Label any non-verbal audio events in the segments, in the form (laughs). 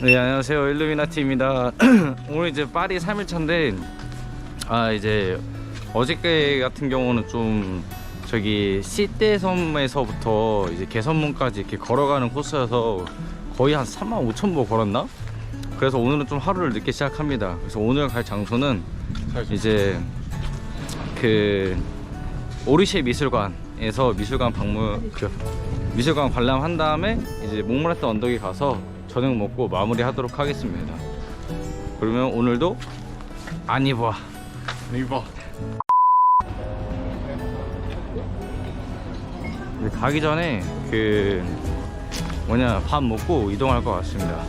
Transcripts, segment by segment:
네 안녕하세요. 일루미나티입니다. (clears throat) 오늘 이제 파리 3일차인데 아 이제 어저께 같은 경우는 좀 저기 시대 섬에서부터 이제 개선문까지 이렇게 걸어가는 코스여서 거의 한 3만 5천 보 걸었나? 그래서 오늘은 좀 하루를 늦게 시작합니다. 그래서 오늘 갈 장소는 이제 그 오르쉐 미술관에서 미술관 방문 그 미술관 관람한 다음에 이제 몽마르트 언덕에 가서 저녁 먹고 마무리 하도록 하겠습니다. 그러면 오늘도 안 입어. 이봐 이제 가기 전에 그 뭐냐 밥 먹고 이동할 것 같습니다.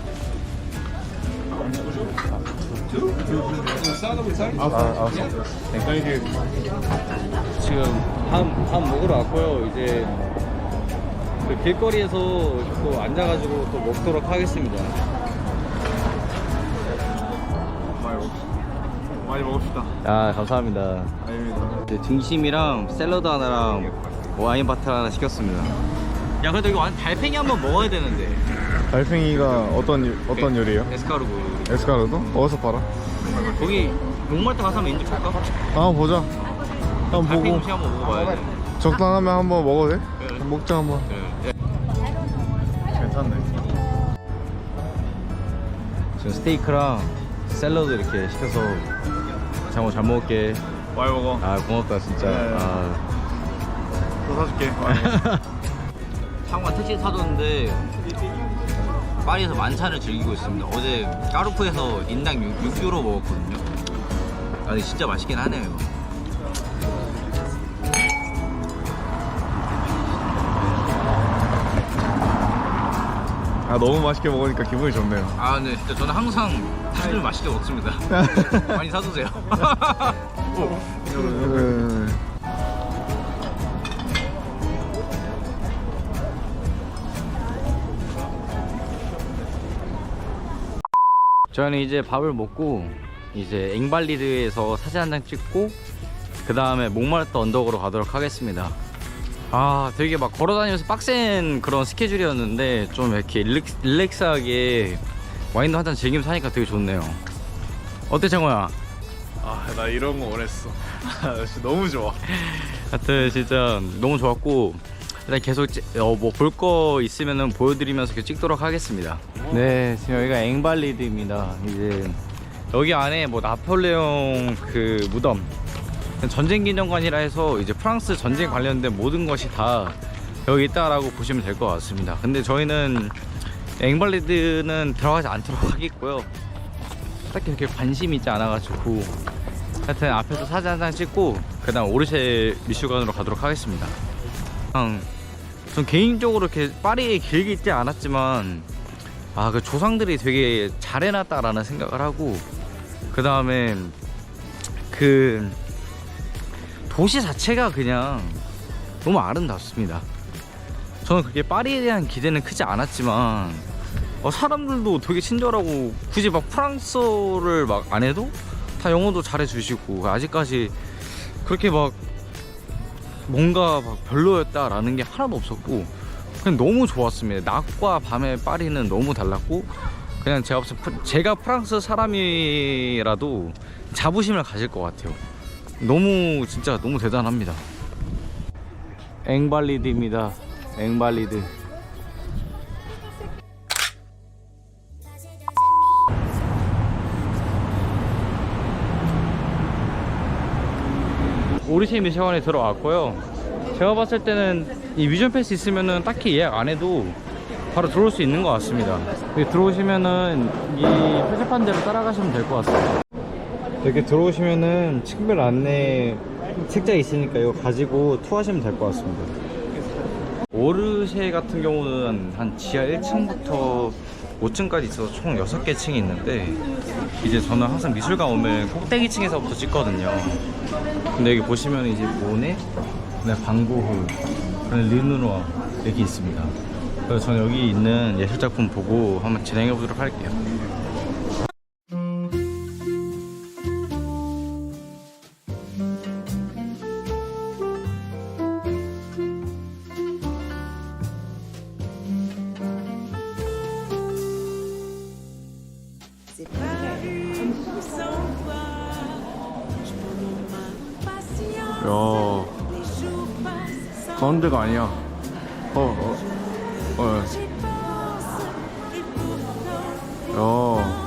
아, 아, 이게 지금 밥, 밥 먹으러 왔고요. 이제 그 길거리에서 또 앉아가지고 또 먹도록 하겠습니다. 많이 먹 많이 먹읍시다 아 감사합니다. 아닙니다 이제 등심이랑 샐러드 하나랑 와인 바틀 하나 시켰습니다. 야 그래도 이거 완 달팽이 한번 먹어야 되는데. 달팽이가 어떤 요- 어떤 요리예요? 에스카르고. 에스카르도? 어디서 팔아? 거기 목말때 가서 한번 인증 볼까? 한번 보자 한번 달팽이 보고 음식 한번 먹어봐야 돼. 적당하면 한번 먹어도 돼? 그래. 먹자 한번 네. 괜찮네 지금 스테이크랑 샐러드 이렇게 시켜서 장어 잘 먹을게. 많이 먹어 아 고맙다 진짜. 네. 아. 또 사줄게. 상관 (laughs) 택시 타줬는데 파리에서 만찬을 즐기고 있습니다. 어제 까르푸에서 인당 6, 6유로 먹었거든요. 아 근데 진짜 맛있긴 하네요. 아 너무 맛있게 먹으니까 기분이 좋네요 아 근데 진짜 저는 항상 사실 맛있게 먹습니다. (laughs) 많이 사주세요. (laughs) 음, 저는 이제 밥을 먹고 이제 앵발리드에서 사진 한 장 찍고 그 다음에 목마르트 언덕으로 가도록 하겠습니다. 아 되게 막 걸어다니면서 빡센 그런 스케줄이었는데 좀 이렇게 릴렉스, 릴렉스하게 와인도 한잔 즐기면서 하니까 되게 좋네요. 어때 정호야? 아 나 이런 거 원했어 (laughs) 너무 좋아 하여튼 진짜 너무 좋았고 일단 계속 어, 뭐볼 거 있으면은 보여드리면서 찍도록 하겠습니다. 네, 지금 여기가 앵발리드입니다. 이제 여기 안에 뭐 나폴레옹 그 무덤 전쟁 기념관이라 해서 이제 프랑스 전쟁 관련된 모든 것이 다 여기 있다라고 보시면 될 것 같습니다. 근데 저희는 앵발리드는 들어가지 않도록 하겠고요. 딱히 그렇게 관심이 있지 않아가지고 하여튼 앞에서 사진 한 장 찍고 그 다음 오르쉐 미술관으로 가도록 하겠습니다. 그냥 전 개인적으로 이렇게 파리에 길게 있지 않았지만 아 그 조상들이 되게 잘 해놨다라는 생각을 하고 그 다음에 그 도시 자체가 그냥 너무 아름답습니다. 저는 그렇게 파리에 대한 기대는 크지 않았지만 어, 사람들도 되게 친절하고 굳이 막 프랑스어를 막 안 해도 다 영어도 잘해주시고 아직까지 그렇게 막 뭔가 막 별로였다라는 게 하나도 없었고 그냥 너무 좋았습니다. 낮과 밤의 파리는 너무 달랐고 그냥 제가 제가 프랑스 사람이라도 자부심을 가질 것 같아요. 너무 진짜 너무 대단합니다. 앵발리드입니다. 앵발리드. 오리시 미술관에 들어왔고요. 제가 봤을 때는 이 위전 패스 있으면은 딱히 예약 안 해도 바로 들어올 수 있는 것 같습니다. 들어오시면은 이 표지판대로 따라가시면 될 것 같습니다. 이렇게 들어오시면은 층별 안내 책자 있으니까 이거 가지고 투하시면 될 것 같습니다. 오르쉐 같은 경우는 한 지하 1층부터 5층까지 있어서 총 6개 층이 있는데 이제 저는 항상 미술관 오면 꼭대기 층에서부터 찍거든요. 근데 여기 보시면 이제 모네, 그다음에 방고흐, 르누르 이렇게 있습니다. 그래서 저는 여기 있는 예술 작품 보고 한번 진행해 보도록 할게요. Sans 가운데가 아니야 어, 어, 어.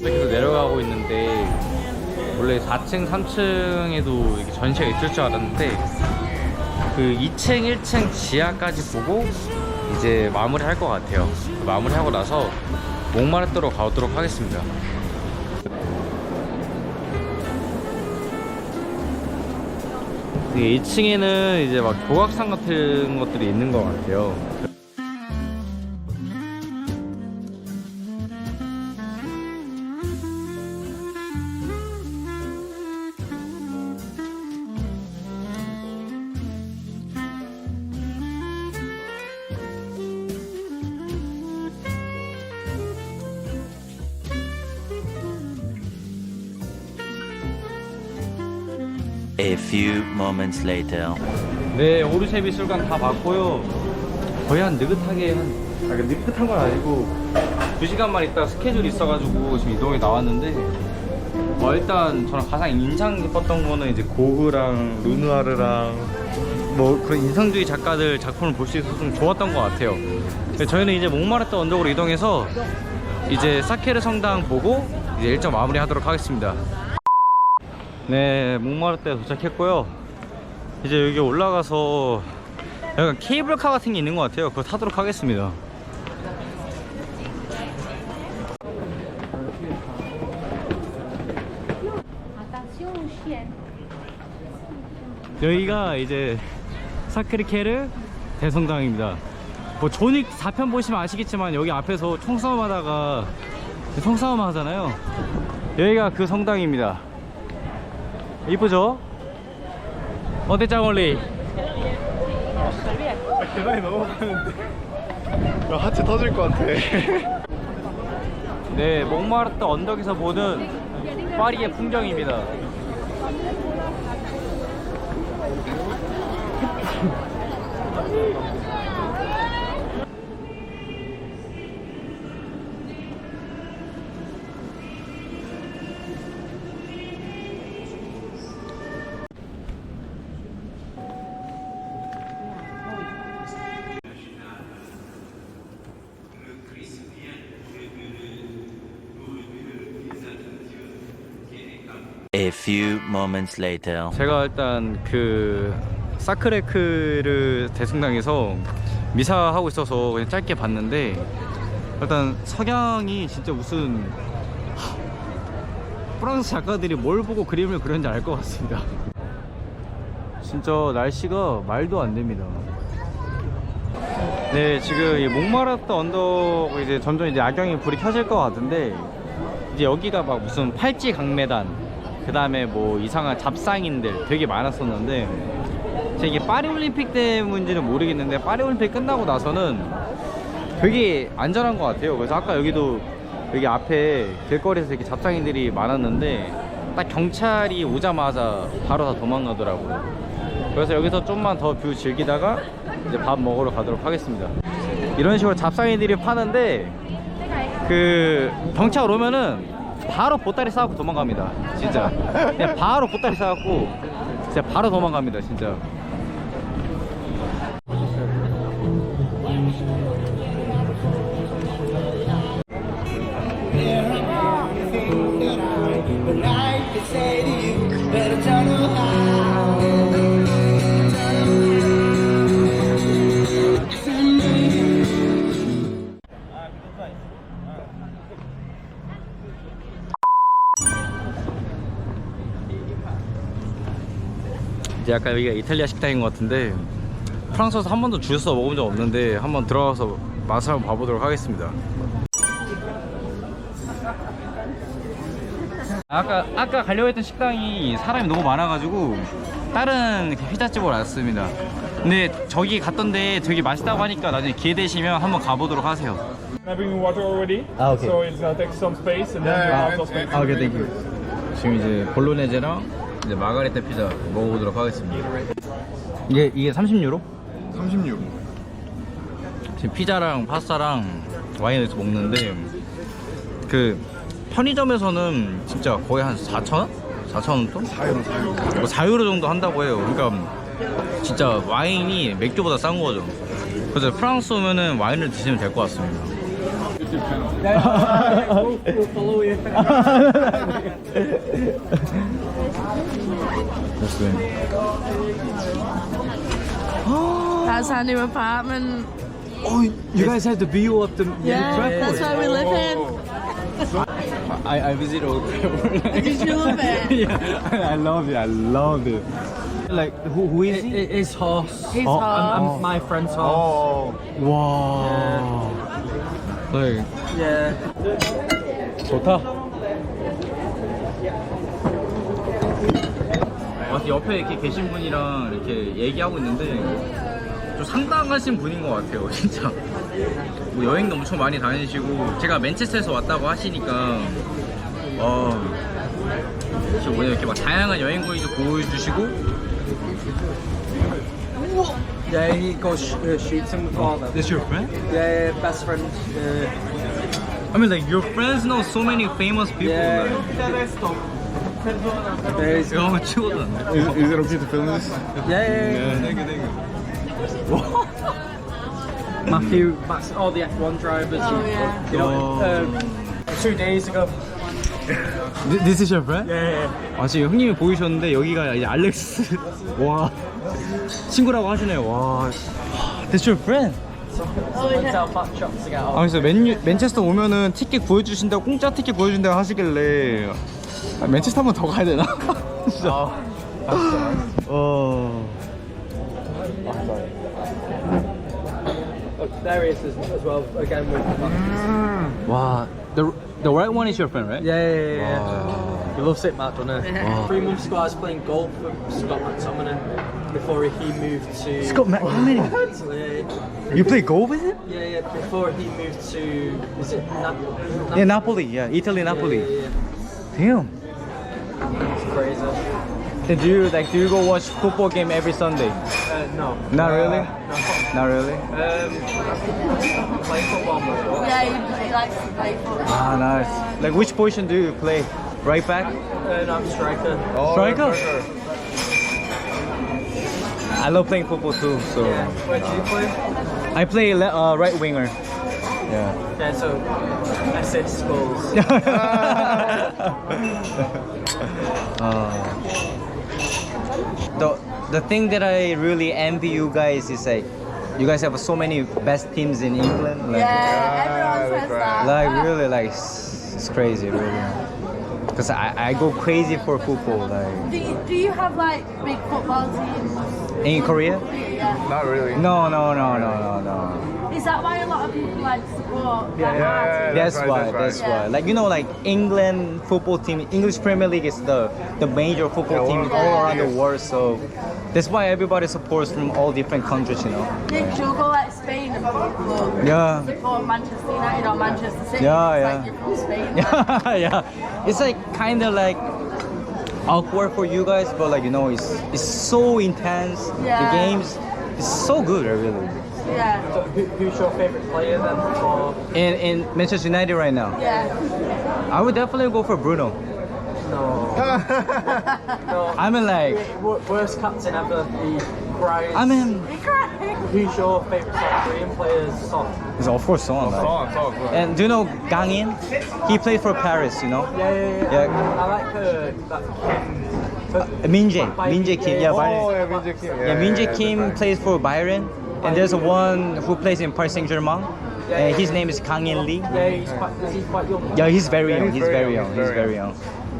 des 계속 내려가고 있는데 원래 4층, 3층에도 이렇게 전시가 있을 줄 알았는데 그 2층, 1층 지하까지 보고 이제 마무리할 것 같아요. 마무리하고 나서 몽마르트로 가도록 하겠습니다. 이 2층에는 이제 막 조각상 같은 것들이 있는 것 같아요. Few moments later. 네, 오르쉐 미술관 다 봤고요. 거의 한 느긋하게 한, 아, 그 느긋한 건 아니고, 2시간만 있다 스케줄이 있어가지고 지금 이동에 나왔는데, 어, 일단 저는 가장 인상 깊었던 거는 이제 고흐랑 르누아르랑 뭐 그런 인상주의 작가들 작품을 볼 수 있어서 좀 좋았던 것 같아요. 저희는 이제 몽마르트 언덕으로 이동해서 이제 사케르 성당 보고 이제 일정 마무리하도록 하겠습니다. 네, 몽마르트에 도착했고요. 이제 여기 올라가서 약간 케이블카 같은 게 있는 것 같아요. 그거 타도록 하겠습니다. 여기가 이제 사크리케르 대성당입니다. 뭐 조닉 4편 보시면 아시겠지만 여기 앞에서 총싸움 하다가 총싸움 하잖아요. 여기가 그 성당입니다. 이쁘죠? 어때 짱올리? 계단이 넘어가는데 야 하체 터질 것 같아 네, 몽마르트 언덕에서 보는 파리의 풍경입니다. (laughs) A few moments later. 제가 일단 그 사크레크르 대승당에서 미사하고 있어서 그냥 짧게 봤는데 일단 석양이 진짜 무슨 하, 프랑스 작가들이 뭘 보고 그림을 그렸는지 알 것 같습니다. 진짜 날씨가 말도 안 됩니다. 네, 지금 이 몽마르트 언덕 이제 점점 이제 야경이 불이 켜질 것 같은데 이제 여기가 막 무슨 팔찌 강매단 그 다음에 뭐 이상한 잡상인들 되게 많았었는데 제가 이게 파리올림픽 때문인지는 모르겠는데 파리올림픽 끝나고 나서는 되게 안전한 것 같아요. 그래서 아까 여기도 여기 앞에 길거리에서 이렇게 잡상인들이 많았는데 딱 경찰이 오자마자 바로 다 도망가더라고요. 그래서 여기서 좀만 더 뷰 즐기다가 이제 밥 먹으러 가도록 하겠습니다. 이런 식으로 잡상인들이 파는데 그 경찰 오면은 바로 보따리 싸갖고 도망갑니다. 진짜. 그냥 바로 보따리 싸갖고 진짜 바로 도망갑니다 진짜. 이제 약간 여기가 이탈리아 식당인 것 같은데 프랑스에서 한 번도 줄서 먹은 적 없는데 한번 들어가서 맛을 한번 봐보도록 하겠습니다. 아까 아까 가려고 했던 식당이 사람이 너무 많아가지고 다른 그 피자집으로 왔습니다. 근데 저기 갔던데 되게 맛있다고 하니까 나중에 기회 되시면 한번 가보도록 하세요. I bring water already? So some space and then Yeah, 아, 오케이 땡큐 지금 이제 볼로네제랑 이제 마가레타 피자 먹어보도록 하겠습니다 이게 이게 30유로? 30유로 지금 피자랑 파스타랑 와인을 먹는데 그 편의점에서는 진짜 거의 한 4,000원? 4,000원 돈? 4유로, 4유로. 뭐 4유로 정도 한다고 해요. 그러니까 진짜 와인이 맥주보다 싼 거죠. 그래서 프랑스 오면은 와인을 드시면 될 것 같습니다. That's our new apartment. Oh, you guys have the view of the Yeah, that's where we live in. I, I visit all (laughs) (laughs) Did you love it? (laughs) yeah, I love it. I love it. Like who, who is he? It's horse. His Oh, home. I'm my friend's horse. 어. 와. Like Yeah. 좋다. 아, 옆에 이렇게 계신 분이랑 이렇게 얘기하고 있는데 좀 상당하신 분인 것 같아요, (laughs) 진짜. 뭐 여행도 엄청 많이 다니시고 제가 맨체스터에서 왔다고 하시니까 어, 지금 뭐냐 이렇게 막 다양한 여행거리도 보여주시고 Yeah, he goes uh, shoots him with all of them. That's your friend? Yeah, yeah best friend. Uh, I mean, like your friends know so many famous people. Yeah. Like. all my children. Is, is it okay to film this? Yeah, yeah, yeah. Thank you, thank you. (laughs) Matthew, all the F1 drivers. Oh, you, yeah. You know, oh. um, two days ago. This is your friend? Yeah, 아 지금 형님이 보이셨는데 여기가 이제 알렉스 와 친구라고 하시네요 와 That's your friend? 아. 그래서 맨, 맨체스터 오면은 티켓 구해주신다고 공짜 티켓 구해준다고 하시길래 아, 맨체스터 한 번 더 가야 되나? 진짜 어... Oh, there he is as, as well. Again with. 와 the, the right one is your friend, right? Yeah, yeah, yeah. yeah. He loves it, Matt, doesn't he? (laughs) Three months ago, I was playing golf with Scott McTominay before he moved to. Scott McTominay? Yeah, You play golf with him? yeah, yeah. Before he moved to, is it Na- Yeah, Napoli, yeah, Italy, Napoli Yeah, yeah, Damn yeah. It's crazy. And do you like do you go watch football game every Sunday? Uh, no. Not really? No. Not really? Um, playing football more. Yeah, he, he likes to play football. Ah, nice. Like which position do you play? Right back? Uh, no, I'm striker. Oh, Striker? striker. I love playing football too, so Yeah. Where do you play? I play uh, right winger. Yeah. Yeah, so assist goals. Uh, (laughs) (laughs) the the thing that I really envy you guys is like you guys have so many best teams in England. Like, yeah, everyone says that. like really like it's, it's crazy really. Cause I, I go crazy for football like Do you, do you have like big football teams? in Korea. Yeah. Not really. No no no no no no. Is that why a lot of people like support? Yeah, like, yeah, yeah, team? That's, That's right, why. that's right. That's Yeah. why. Like you know, like England football team, English Premier League is the the major football Yeah, team one all the around the world. So that's why everybody supports from all different countries. You know. Nick, she'll go like Spain and people Yeah. support Manchester United or Manchester City. Yeah, it's yeah. Like you're from Spain. (laughs) Yeah, yeah. It's like kind of like awkward for you guys, but like you know, it's it's so intense. Yeah. The games, it's so good, really. yeah. So who, who's your favourite player then? For In in Manchester United right now, Yeah. I would definitely go for Bruno. no, (laughs) no. I mean, like, Wo- Worst captain ever. He cries. I mean. Who's your favourite South Korean players? Son. it's of course Son. Like. Song, song, song. And do you know Gang In? He played for Paris, you know. Yeah, yeah, yeah. Yeah. I like uh, that Kim. Min Jae, Kim, yeah, Oh, yeah, Min Jae Kim. Yeah, Min Jae that's Kim right. plays for Bayern, and there's one who plays in Paris Saint Germain. Yeah, and his name is Kang In Lee. Yeah, he's quite, is he quite young? Yeah, he's very young. he's He's, very young, he's He's very very young.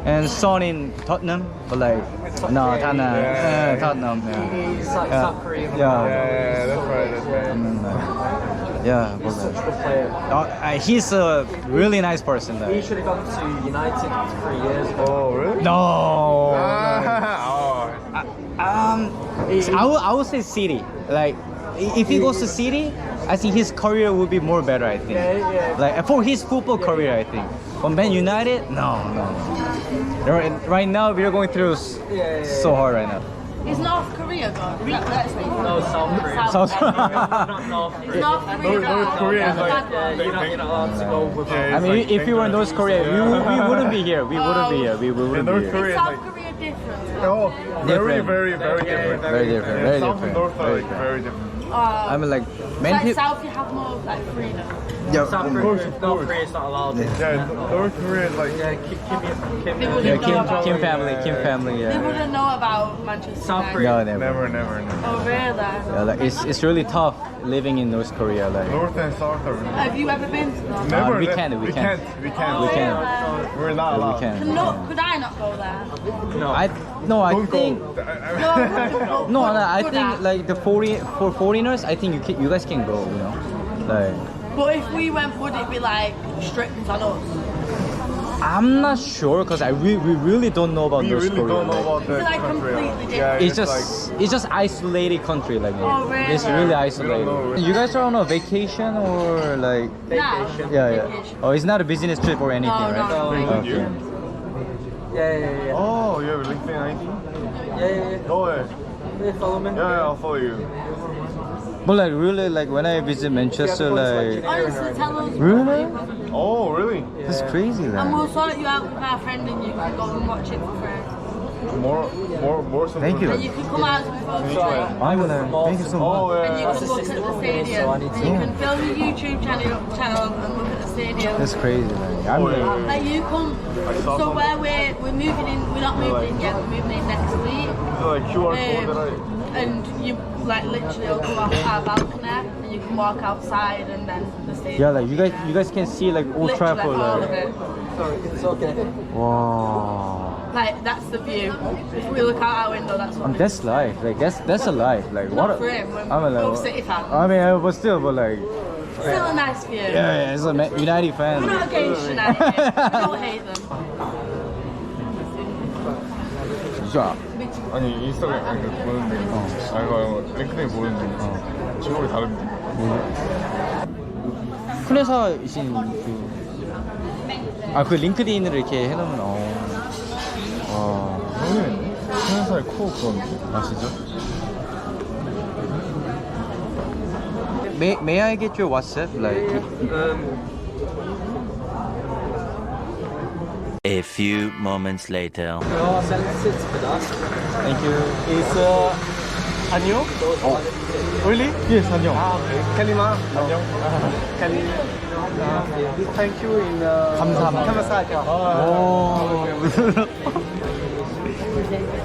And Son in Tottenham, but like no, Tottenham, Yeah. uh, Tottenham. Yeah. He's like Yeah. South Korean. Yeah. Yeah, yeah, that's right, that's right. And, uh, yeah, but, Such a uh, good player. uh, he's a really nice person. He should have gone to United three years ago. Oh, really? No. oh. Um, I would, I would say City. Like, if he goes to City, I think his career would be more better. I think. Yeah, yeah. Like for his football career, I think. But Man United, no, no. no. Right, right now we're going through s- Yeah, yeah, so hard right now. Is North Korea good? That, that's what No, South Korea. South South- Korea. not North Korea. North Korea. North- North. Korea is That's like- Yeah, you're not, you're not allowed to go with Yeah, I mean, like if we were in North Korea, we, would, we wouldn't be here. We wouldn't be here. We, we wouldn't be North here. Korea Is is South Korea different? oh, very, very, very different. Very different, Yeah, very South different, and North are very different. Very. Uh, I mean, like, like. South, you have more like freedom. South Of Korea. course, North. Korea is not allowed. Yeah, North Korea is like Yeah, Kim, Kim, Kim, They wouldn't Yeah, Kim, Kim it. family, Kim family, They yeah. wouldn't know about Manchester South Korea. No, never. never, never, never. Oh, really? Yeah, like, it's, it's really tough living in North Korea. Like, North and South are really Have you ever been to North? never. Uh, we can't, we we can't. can't. We can't. Oh, we can. really? We're not we allowed. can. Can not, could I not go there? No. I no, I Don't think go. I- I- No, I (laughs) no, no, I think like the foreign for foreigners, I think you can, you guys can go. You know, like But if we went, would it be like strict on us? I'm not sure because I re- we really don't know about we North really Korea. don't know like, about that It's like country. completely Yeah, different. it's just it's just isolated country like Oh, really? it's really We don't isolated. know. You guys are on a vacation or like Vacation. yeah yeah. Vacation. Oh, it's not a business trip or anything, No, right? no, no. Okay. You? Yeah, yeah, yeah. Oh, you have LinkedIn ID? Yeah, yeah, yeah. Oh, yeah. Yeah, follow me. Yeah, yeah, I'll follow you. But like really like when I visit Manchester, like Honestly, tell us. Really? Oh, really? it's crazy. And we'll sort you out with our friend and you can go and watch it for free. More, more, more. Some Thank you. And you can come out before the Try. I'm gonna thank you so oh, much. Oh, And you can look at the stadium. so and to- you can film your YouTube channel, channel and look at the stadium. That's crazy. Man. I'm Oh, yeah. Like you come, saw so where we're, we're moving in, we're not moving in yet, we're moving in next week. So, like QR code Um, I. and you like literally will come off our balcony and you can walk outside and then the stadium. yeah, like you guys you guys can see like Old literally Trafford. all of Like, it. It's okay. wow. Like that's the view. If we look out our window, that's what Um, that's life. Like that's that's a life. Like what? Not a- for him, I'm a like, City fans. I mean, uh, but still, but like, Still a nice view. yeah, yeah, it's a Ma- United fan. We're not against United. we don't hate them. 자, 아니 인스타그램 아니, 그 보는데. 아 이거 링크드인 보는데. 제목이 다릅니다. 큰 회사이신 그, 아, 그 링크드인을 이렇게 해놓으면, 어, 어, 형님, 회사의 코어 그건데. 아 진짜? May May I get your WhatsApp? Like, Um, A few moments later. no, sensitive for that. thank you. Is uh, 안녕? Really? Yes, 안녕. 캘리마 안녕. 캘리. Thank you in uh, 감사합니다. 감사하죠. 오.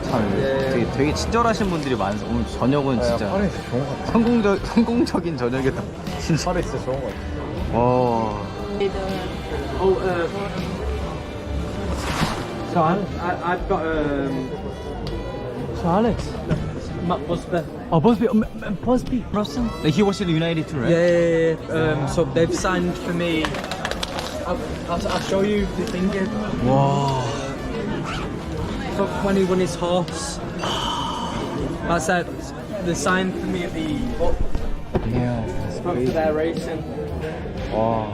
참, 되게, 되게 친절하신 분들이 많아서 오늘 저녁은 진짜 파리 진짜 좋은 것 같아. 성공적 성공적인 저녁이다. 진짜. 파리 진짜 좋은 것 같아. 와. Oh, uh, so I, I, I've got um, So Alex. Matt Busby. Oh, Busby, um, um, Busby, Russell. Like he was in United too, right? Yeah, yeah, yeah. Um, so they've signed for me. I'll, I'll, I'll show you the thing. here. Wow. For when he won his horse. That's it. They signed for me at the Yeah. That's after crazy. their racing. Wow.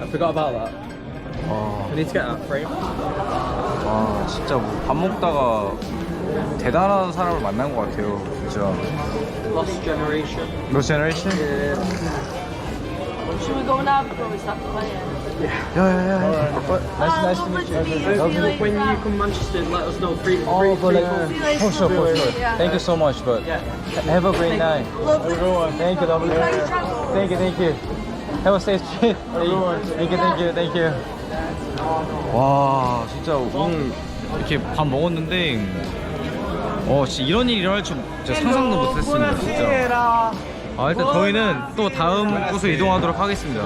I forgot about that. 와, I need to get that frame. 와, 진짜 뭐 밥 먹다가 대단한 사람을 만난 것 같아요, 진짜. Lost generation. Lost Generation? Yeah. Should we go now before we start playing? Yeah, yeah, yeah. Nice, nice to meet you. you. When you come Manchester, let us know. Free, free, Oh, but free like, for sure, for sure. Yeah. Thank you so much, but Yeah. have a great night. Lovely. Thank you, lovely. Thank you, thank you. Have a safe trip. Thank you, thank you, thank you. 와, 진짜 오늘 이렇게 밥 먹었는데, 어, 진짜 이런 일이 일어날 줄 진짜 상상도 못했습니다, 진짜. 아, 일단 저희는 또 다음 곳으로 이동하도록 하겠습니다.